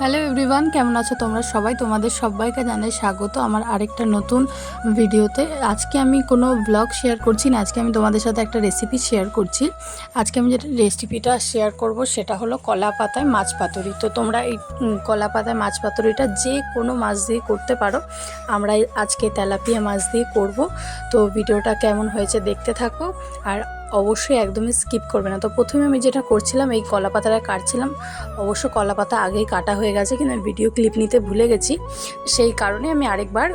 Hello everyone কেমন আছো তোমরা সবাই? তোমাদের সবাইকে জানাই স্বাগত। আমার আরেকটা নতুন ভিডিওতে। আজকে আমি কোনো ব্লগ শেয়ার করছি না, আজকে আমি তোমাদের সাথে একটা রেসিপি শেয়ার করছি। আজকে আমি যেটা রেসিপিটা শেয়ার করব সেটা হলো কলা পাতায় মাছ পাতুরি। তো তোমরা এই কলা পাতায় মাছ পাতুরিটা যে কোনো মাছ দিয়ে করতে পারো। আমরা আজকে তেলাপিয়া মাছ দিয়ে করব। তো ভিডিওটা কেমন হয়েছে দেখতে থাকো। আর অবশ্যই একদমই স্কিপ করবে না। তো প্রথমে আমি যেটা করছিলাম, এই কলা পাতাটা কাটছিলাম। অবশ্য কলা পাতা আগেই কাটা হয়ে গেছে কিন্তু ভিডিও ক্লিপ নিতে ভুলে গেছি। সেই কারণে আমি আরেকবার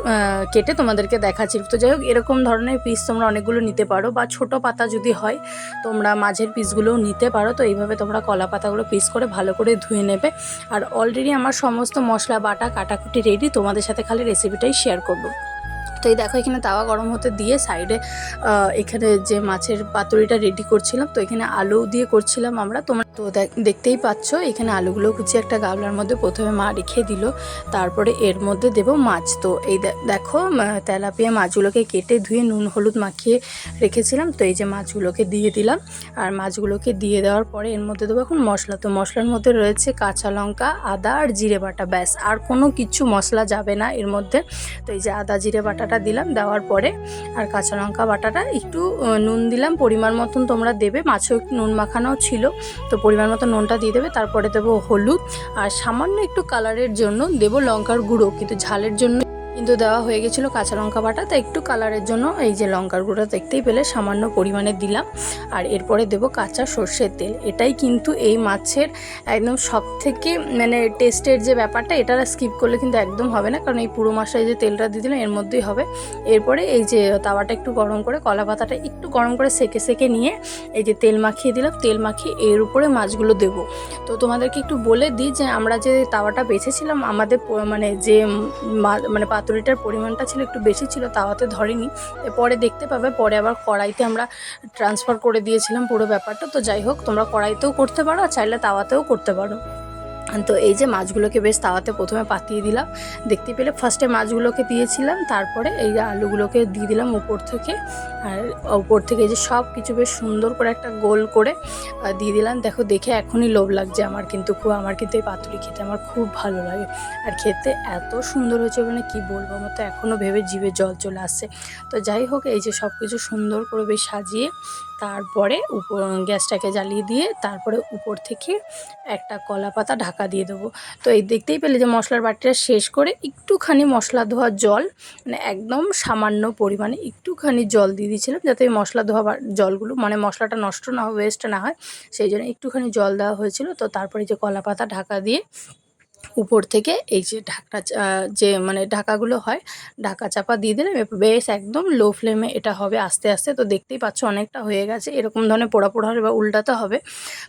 কেটে তোমাদেরকে দেখাচ্ছি। তো যাই হোক, এরকম ধরনের পিস তোমরা অনেকগুলো নিতে পারো বা ছোট পাতা যদি হয়, তোমরা মাঝের পিসগুলোও নিতে পারো। তো এইভাবে তোমরা কলা পাতাগুলো পিস করে ভালো করে ধুয়ে নেবে। আর অলরেডি আমার সমস্ত মশলা, বাটা, কাটাকুটি রেডি তোমাদের সাথে খালি রেসিপিটাই শেয়ার করব। তো এই দেখো, এখানে তাওয়া গরম হতে দিয়ে সাইডে এখানে যে মাছের পাতুরিটা রেডি করছিলাম, তো এখানে আলু দিয়ে করছিলাম আমরা। তোমরা তো দেখ- দেখতেই পাচ্ছ, এখানে আলুগুলো কুচি একটা গামলার মধ্যে প্রথমে মা রেখে দিল, তারপরে এর মধ্যে দেব মাছ। তো এই দেখো তেলাপিয়া মাছগুলোকে কেটে ধুয়ে নুন, হলুদ মাখিয়ে রেখেছিলাম, তো এই যে মাছগুলোকে দিয়ে দিলাম। আর মাছগুলোকে দিয়ে দেওয়ার পরে এর মধ্যে দেবো এখন মশলা। তো মশলার মধ্যে রয়েছে কাঁচা লঙ্কা, আদা আর জিরে বাটা, ব্যাস, আর কোনো কিছু মশলা যাবে না এর মধ্যে। তো এই যে আদা, জিরে বাটাটা দিলাম, দেওয়ার পরে আর কাঁচা লঙ্কা বাটাটা একটু নুন দিলাম, পরিমাণ মতন তোমরা দেবে, মাছও নুন মাখানো ছিল। তো পরিমাণ মতো নুনটা দিয়ে দেবে, তারপরে দেবো হলুদ, আর সামান্য একটু কালারের জন্য দেবো লঙ্কার গুঁড়ো, কিন্তু ঝালের জন্য কিন্তু দেওয়া হয়ে গেছিল কাঁচা লঙ্কা বাটা তো একটু কালারের জন্য এই যে লঙ্কার গুঁড়ো দেখতেই পেলে সামান্য পরিমাণে দিলাম। আর এরপরে দেবো কাঁচা সর্ষের তেল। এটাই কিন্তু এই মাছের একদম সব থেকে মানে টেস্টের যে ব্যাপারটা, এটা স্কিপ করলে কিন্তু একদম হবে না। কারণ এই পুরো মাছটায় যে তেলটা দিয়ে দিলাম, এর মধ্যেই হবে। এরপরে এই যে তাওয়াটা একটু গরম করে, কলা পাতাটা একটু গরম করে সেকে সেকে নিয়ে এই যে তেল মাখিয়ে দিলাম। তেল মাখিয়ে এর উপরে মাছগুলো দেবো। তো তোমাদেরকে একটু বলে দিই যে, আমরা যে তাওয়াটা বেছেছিলাম, আমাদের মানে যে মানে পাতুরিটার পরিমাণটা ছিল একটু বেশি ছিল তাওয়াতে ধরেনি। পরে দেখতে পাবে, পরে আবার কড়াইতে আমরা ট্রান্সফার করে দিয়েছিলাম পুরো ব্যাপারটা। তো যাই হোক, তোমরা কড়াইতেও করতে পারো, আর চাইলে তাওয়াতেও করতে পারো। তো এই যে মাছগুলোকে বেশ তাওয়াতে প্রথমে পাতিয়ে দিলাম। দেখতে পেলে ফার্স্টে মাছগুলোকে দিয়েছিলাম, তারপরে এই যে আলুগুলোকে দিয়ে দিলাম উপর থেকে। আর উপর থেকে যে সব কিছু বেশ সুন্দর করে একটা গোল করে দিয়ে দিলাম। দেখো, দেখে এখনই লোভ লাগছে আমার কিন্তু, খুব আমার কিন্তু এই পাতুরি খেতে আমার খুব ভালো লাগে। আর খেতে এত সুন্দর হয়েছে মানে কি বলব, আমার তো এখনও ভেবে জিভে জল চলে আসছে। তো যাই হোক, এই যে সব কিছু সুন্দর করে বেশ সাজিয়ে তারপরে উপর গ্যাসটাকে জ্বালিয়ে দিয়ে তারপরে উপর থেকে একটা কলা পাতা ঢাকা দিয়ে দেবো। তো এই দেখতেই পেলে যে মশলার বাটিটা শেষ করে একটুখানি মশলা ধোয়া জল মানে একদম সামান্য পরিমাণে একটুখানি জল দিয়ে দিয়েছিলাম যাতে মশলা ধোয়া জলগুলো মানে মশলাটা নষ্ট না হয় ওয়েস্ট না হয়, সেই জন্য একটুখানি জল দেওয়া হয়েছিল। তো তারপরে যে কলা পাতা ঢাকা দিয়ে উপর থেকে এই যে ঢাকনা চা- যে মানে ঢাকাগুলো হয়, ঢাকা চাপা দিয়ে দিলাম বেশ একদম লো ফ্লেমে এটা হবে আস্তে আস্তে। তো দেখতেই পাচ্ছ অনেকটা হয়ে গেছে, এরকম ধরনের পোড়া পোড়া হবে বা উল্টাতে হবে।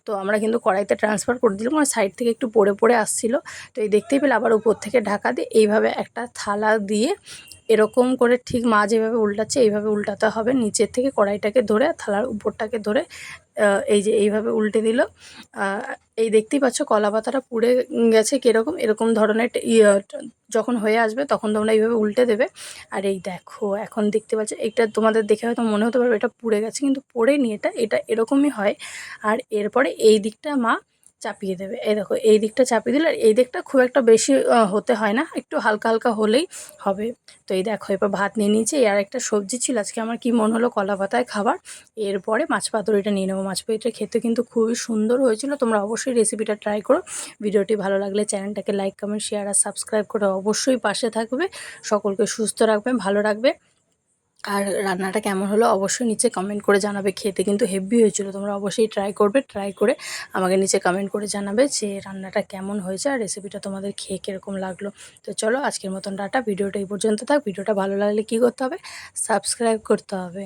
তো আমরা কিন্তু কড়াইতে ট্রান্সফার করে দিলাম, আর সাইড থেকে একটু পড়ে পড়ে আসছিল। তো এই দেখতেই পেলে আবার উপর থেকে ঢাকা দিয়ে এইভাবে একটা থালা দিয়ে এরকম করে ঠিক মা যেভাবে উল্টাচ্ছে, এইভাবে উল্টাতে হবে। নিচের থেকে কড়াইটাকে ধরে থালার উপরটাকে ধরে এই যে এইভাবে উল্টে দিল। এই দেখতেই পাচ্ছ কলা পাতাটা পুড়ে গেছে কীরকম, এরকম ধরনের ইয়ে যখন হয়ে আসবে তখন তোমরা এইভাবে উল্টে দেবে। আর এই দেখো, এখন দেখতে পাচ্ছ, এটা তোমাদের দেখে হয়তো মনে হতে পারবে, এটা পুড়ে গেছে, কিন্তু পড়েনি এটা এটা এরকমই হয়। আর এরপরে এই দিকটা মা চাপিয়ে দেবে। এই দেখো, এই দিকটা চাপিয়ে দিলে আর এই দিকটা খুব একটা বেশি হতে হয় না। একটু হালকা হালকা হলেই হবে। তো এই দেখো এবার ভাত নিয়ে নিয়েছি। আর একটা সবজি ছিল, আজকে আমার কি মন হলো, কলা পাতায় খাবার। এরপরে মাছ পাতুরিটা নিয়ে নেব। মাছ পাতুরিটা খেতে কিন্তু খুবই সুন্দর হয়েছিল। তোমরা অবশ্যই রেসিপিটা ট্রাই করো। ভিডিওটি ভালো লাগলে চ্যানেলটাকে লাইক কমেন্ট শেয়ার আর সাবস্ক্রাইব করে অবশ্যই পাশে থাকবে। সকলকে সুস্থ রাখবে ভালো রাখবে আর রান্নাটা কেমন হলো অবশ্যই নিচে কমেন্ট করে জানাবে। খেতে কিন্তু হেভি হয়েছিল, তোমরা অবশ্যই ট্রাই করবে ট্রাই করে আমাকে নিচে কমেন্ট করে জানাবে যে রান্নাটা কেমন হয়েছে আর রেসিপিটা তোমাদের খেয়ে কীরকম লাগল। তো চলো আজকের মতন ডাটা ভিডিওটা এই পর্যন্ত থাক, ভিডিওটা ভালো লাগলে কী করতে হবে? সাবস্ক্রাইব করতে হবে।